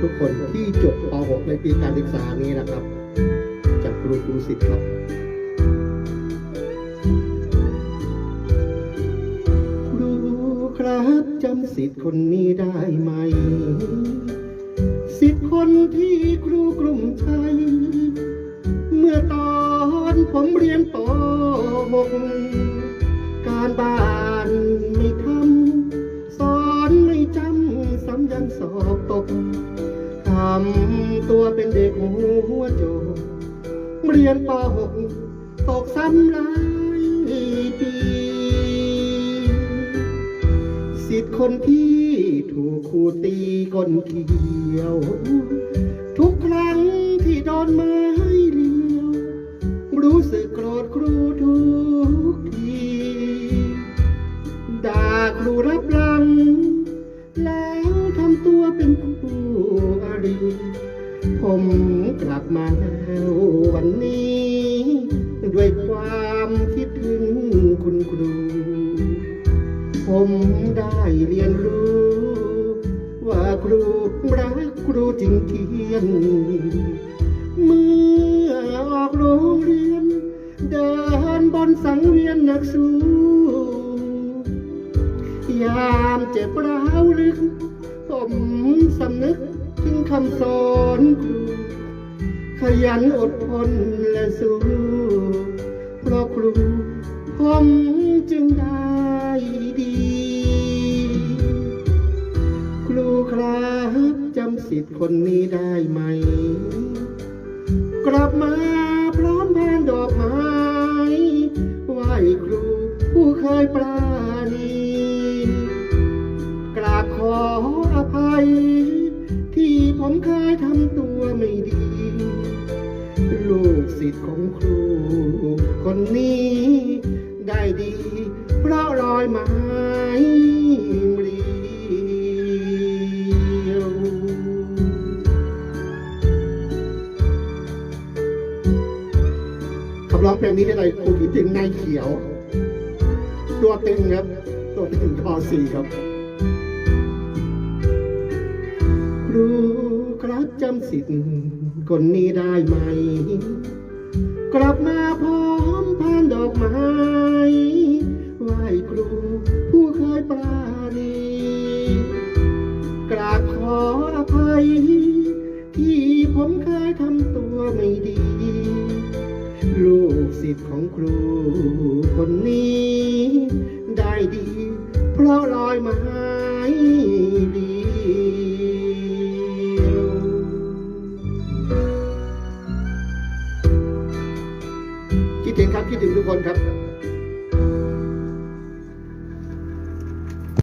ทุกคนที่จบป .6 ในปีการศึกษานี้นะครับ จากครูครูสิทธิ์ครับครูครับจำสิทธิ์คนนี้ได้ไหม สิทธิ์คนที่ครูกลุ่มชัยเมื่อตอนผมเรียนป .6 การบ้านไม่ทำ เด็กหัวโจกเรียนป .6 ตกซ้ำหลายปีสิทธิ์คนที่ถูกครูตีก้นเขียว ทุกครั้งที่โดนไม้เลียว รู้สึกโกรธครูทุกทีด่าครูรับหลัง แล้วทำตัวเป็นคู่อริ ผมกลับมาแล้ววันนี้ ด้วยความคิดถึงคุณครู ผมได้เรียนรู้ ว่าครูรักครูจริงเทียนเมื่อออกโรงเรียน เดินบนสังเวียนนักสู้ยามเจ็บร้าวลึก ผมสำนึก ถึงคำสอนครู ขยันอดทนและสู้เพราะครูผมจึงได้ดี ครูครับจำสิทธิ์คนนี้ได้ไหม กลับมา เพราะรอยไม้เรียวขับร้องเพลงนี้ได้เลยครูคิดถึงนายเขียว ตัวตึงครับ ตัวตึงทอสีครับ ครูครับจำสิทธิ์คนนี้ได้ไหม กลับมาพร้อมพานดอกไม้ ปราณีกราบขออภัย ที่ผมเคยทำตัวไม่ดี ลูกศิษย์ของครูคนนี้ ได้ดี เพราะรอยไม้ดีคิดถึงครับคิดถึงทุกคนครับ